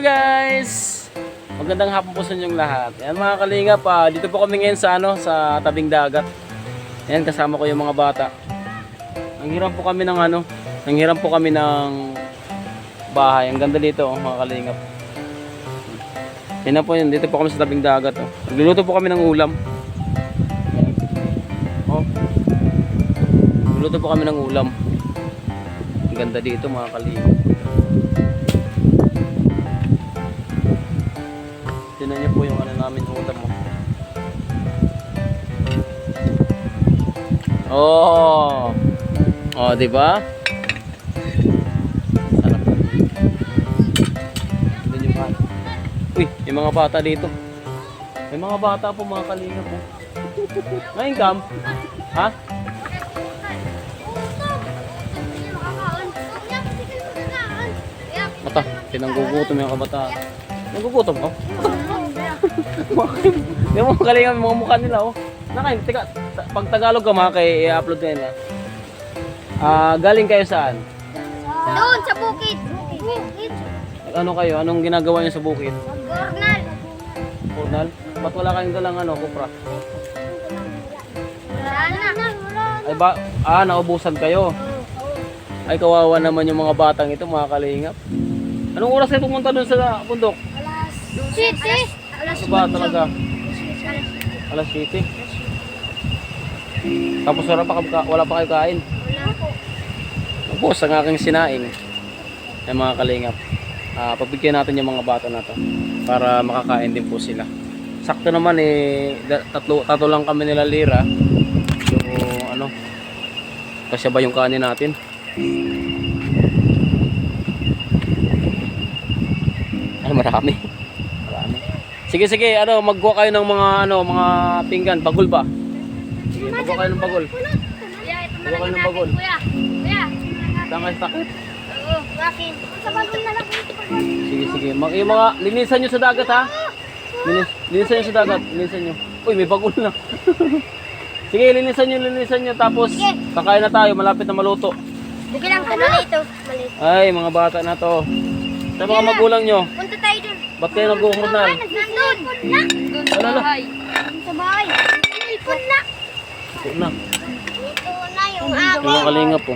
Guys! Magandang hapon po sa inyong lahat. Ayan mga kalingap, ah, dito po kami ngayon sa, ano, sa tabing dagat. Ayan, kasama ko yung mga bata. Nanghiram po kami ng ano, nanghiram po kami ng bahay. Ang ganda dito, oh, mga kalingap. Yan na po yun, dito po kami sa tabing dagat. Oh. Nagluluto po kami ng ulam. Oh. Nagluluto po kami ng ulam. Ang ganda dito mga kalingap. Tinan niyo po yung ano namin ulam mo. Oh. Oh, di ba? Sarap. Doon yung. Uy, yung mga bata dito. May mga bata po mga kalingap po. Ngayon kam? Ha? Mata, pinanggugutom yung kabataan. Nanggugutom oh. Yung mga kalingap, yung mga mukha nila oh. Nakay, teka, ta- pag Tagalog ka mga kay i-upload ko yun ah. Ah, galing kayo saan? Doon sa bukid. Bukid. Ano kayo? Anong ginagawa niyo sa bukid? Gornal. Cornal? Ba't wala kayong dalang ano, kupra? Wala na. Ay ba, ah, naubusan kayo. Ay, kawawa naman yung mga batang ito, mga kalingap. Anong oras kayo pumunta dun sa bundok? Alas. City. Alas. Ano ba talaga? Alas 7. Tapos wala pa, ka- wala pa kayo kain. Wala po. Ubos ang aking sinaing. Ay mga kalingap. Ah, pagbigyan natin yung mga bata na to para makakain din po sila. Sakto naman eh tatlo tatlo lang kami nila lira. So ano? Kasi ba yung kanin natin? Ay. Marami. Sige sige, ano, magkuha kayo ng mga ano, mga pinggan, bagol ba? Sige, magkuha kayo ng bagol. Kuya, ito Wala ka ng bagol. Kuya. Kuya. Saan kayo takip? Oo, akin. Sa bagol na lang. Sige, sige. Mag yung mga linisan nyo sa dagat ha. Linis, linisan nyo sa dagat. Linisan nyo. Uy, may bagol na. sige, linisan nyo, linisan nyo. Tapos, kakain na tayo. Malapit na maluto. Buki lang ito. Malito. Malito. Ay, mga bata na to. Sa mga magulang nyo, Punta tayo dun. ba't kayo nag-uurnal? Nandun. Punla. Ano na? Sa bahay. Punla. Ito na. Ito na yung Yung mga akin. kalinga po.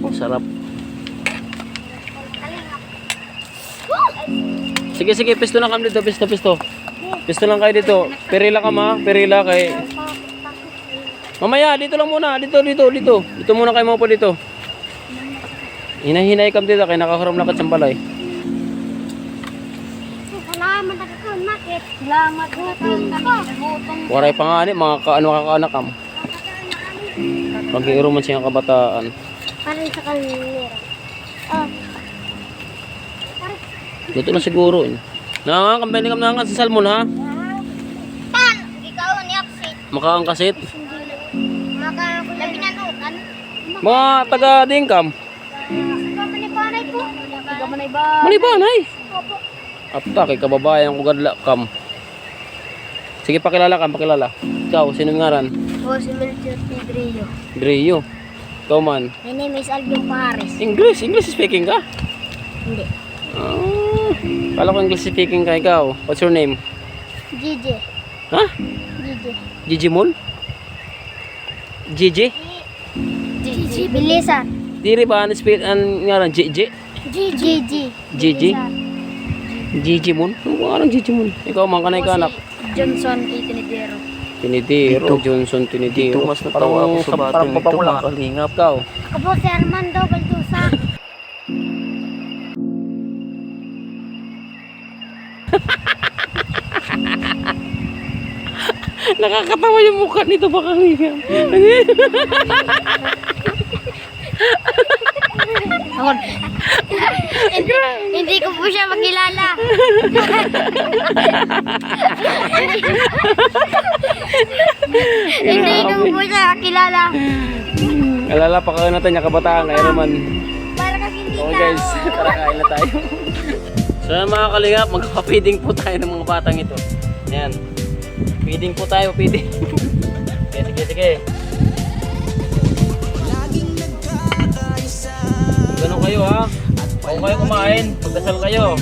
Oh, sarap. Sige, sige. Pisto lang kami dito. Pisto, pisto. Pisto lang kayo dito. Perila ka ma. Perila kay... Mamaya, dito lang muna. Dito, dito, dito. Dito muna kayo mga po dito. Hinahinay kam dito kay nakakuram lakat sa balay. Salamat ako, Makit. Salamat ako. Gutom. Waray pa nga ni, mga kaano kakaanak kam. Pag-iiro man siyang kabataan. Parang sa kanila. Ah. Dito na siguro. Eh. Nakakambay kam na sa salmon ha. Tan! Ikaw ni Aksit. Makaangkasit. Maka labinanukan. Mga taga dingkam. Ba? Malibanay. Opo. Apta kay kababayan ko gadla kam. Sige pakilala kam, pakilala. Ikaw, sino ngaran? Po si Melchor Pedrillo. Drio. Ikaw man. My name is Alvin Pahares. English, English speaking ka? Hindi. Ah, kala ko English speaking ka ikaw. What's your name? Gigi. Ha? Gigi. Gigi Moon? Gigi? Gigi. Bilisan. Diri ba ang speak ang ngaran Gigi? Gigi. Gigi. Gigi? Gigi Moon? Ano ang Gigi Moon? Ikaw man kanay ka anak. Johnson. Tinidero. Tinidiro, Johnson Tinidiro. Ito mas natawa ako sa batang ito mga kalingap. Ikaw. Ako po si Armando Baldusa. Nakakatawa yung mukha nito baka nga. Ako. hindi, hindi ko po siya makilala. hindi ko po siya makilala. Alala pa kayo natin yung kabataan kay Roman. Para kasi hindi Okay guys, tara kain na tayo. so mga kalingap, magpapiding po tayo ng mga batang ito. Yan. Feeding po tayo, feeding. sige, sige, sige. Ganun kayo ha. Bago kayo kumain, magdasal kayo.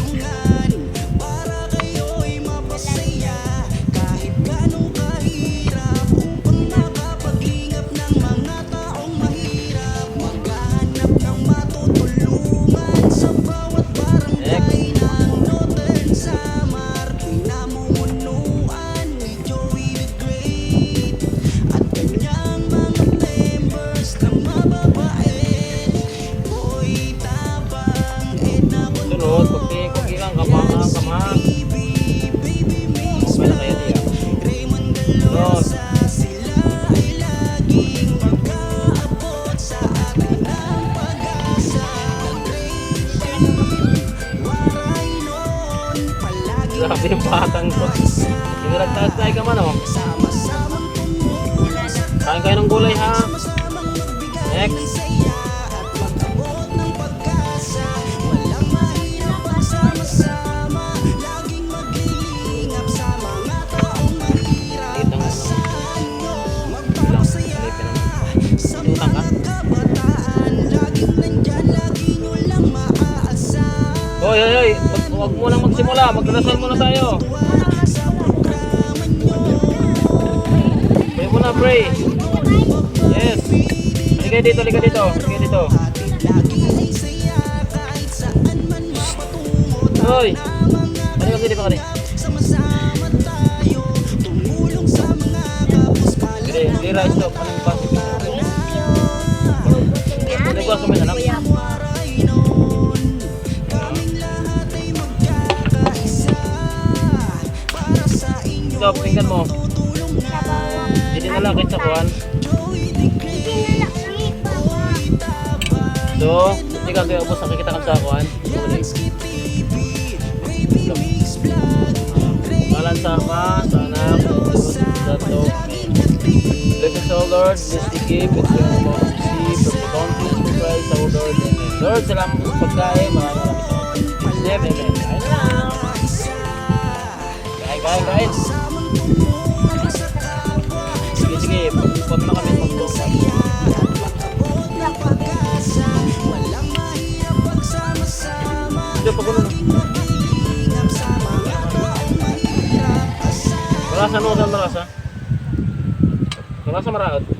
Grabe yung batang to. Siniragtag tayo ka man oh. Kain kayo ng gulay ha. Next. Magsimula. Magdasal muna tayo. Pray muna, pray. Yes. Ligay dito, ligay dito. Ligay dito. Hoy. Ano ka dito pa kani? Hindi, hindi rice to. Ano yung pasok? Ano yung pasok mo Ito, tingnan mo. Hindi na lang sa kuhan. So, hindi ka kaya ubos nakikita kang sa kuhan. Malan sa Ama, sa Anak, sa to. Bless us, O Lord, bless the gift, and the amount of receive, from the bounties of Christ, our Lord, Amen. Lord, salamat sa pagkain, maraming maraming salamat. In Jesus' name, Amen. Kain na lang. Kain, kain, kain. Sige, sige, pag na kami mag-talk. Hindi, pag na. Marasa no sa marasa? Marasa?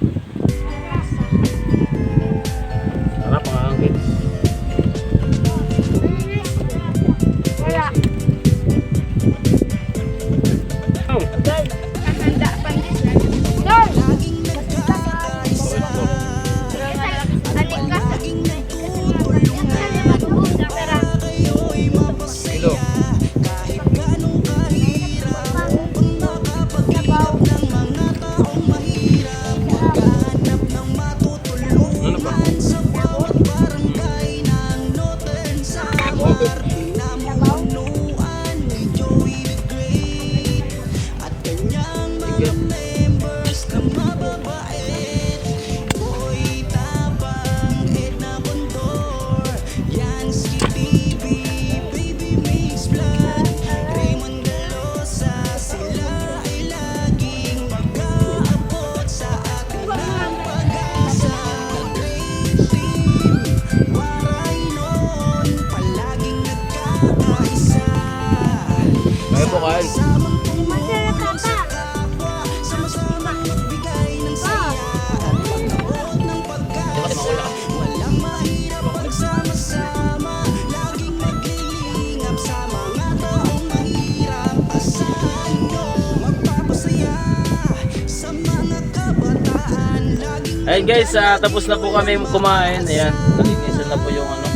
Ayun guys, ah, tapos na po kami kumain. Ayan, nalinisan na po yung ano,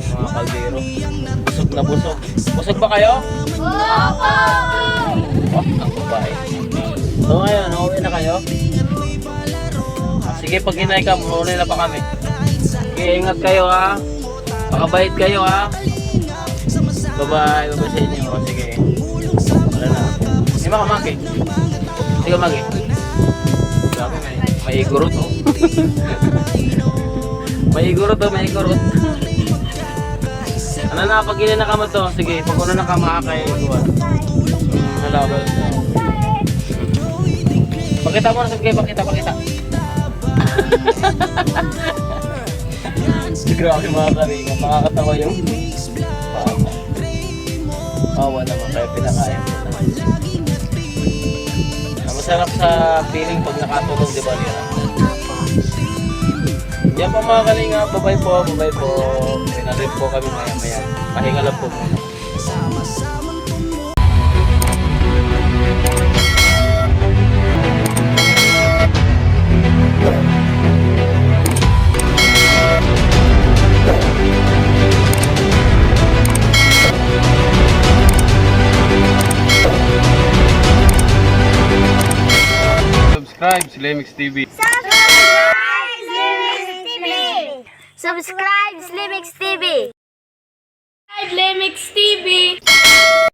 mga kaldero. Busog na busog. Busog ba kayo? Oh, ang babae. So ngayon, uuwi na kayo? Ah, sige, pag hinay ka, uuwi na pa kami. Sige, ingat kayo ha. Pakabait kayo ha. Bye-bye. Bye-bye sa inyo. O, sige. Wala na. Hindi ba kamaki? Hindi ka maki? Grabe, may, may igurot oh. may igurot oh, may igurot. ano na, pag na ka mo to, sige, pag una na ka makakay, kuha. Halabal. Pakita mo na sige, pakita, pakita. Grabe mga karinga, makakatawa yung Oo naman, kaya pinakain ko na. Ah, Masarap sa feeling pag nakatulog, di ba, Lira? Yan po mga kalinga, babay po, babay po. Pinalim po kami maya maya. Pahinga lang po muna. Subscribe sa Lemix TV. Subscribe, Slimix TV! Subscribe, Slimix TV!